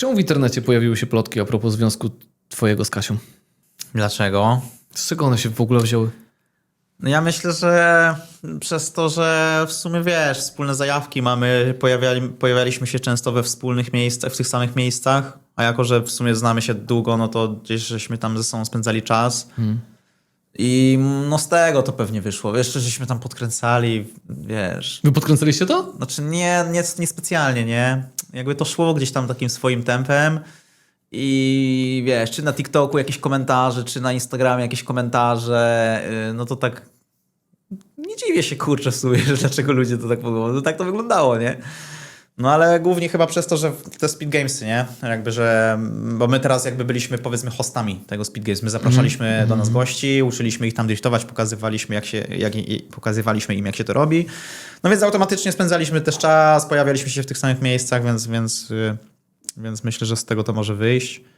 Czemu w internecie pojawiły się plotki a propos związku twojego z Kasią? Dlaczego? Z czego one się w ogóle wzięły? No ja myślę, że przez to, że w sumie wiesz, wspólne zajawki mamy, pojawiali, pojawialiśmy się często we wspólnych miejscach, w tych samych miejscach, a jako, że w sumie znamy się długo, no to gdzieś żeśmy tam ze sobą spędzali czas. I no z tego to pewnie wyszło. Jeszcze żeśmy tam podkręcali, wiesz. Wy podkręcaliście to? Znaczy nie, nie, nie specjalnie, nie? Jakby to szło gdzieś tam takim swoim tempem i wiesz, czy na TikToku jakieś komentarze, czy na Instagramie jakieś komentarze, yy, no to tak nie dziwię się, kurczę, w że dlaczego ludzie to tak mówią. No tak to wyglądało, nie? No ale głównie chyba przez to, że te Speed Gamesy, nie? Jakby, że, bo my teraz jakby byliśmy powiedzmy hostami tego Speed Games. My zapraszaliśmy do nas gości, uczyliśmy ich tam driftować, pokazywaliśmy, jak się, jak, pokazywaliśmy im, jak się to robi. No więc automatycznie spędzaliśmy też czas, pojawialiśmy się w tych samych miejscach, więc, więc, y, więc myślę, że z tego to może wyjść.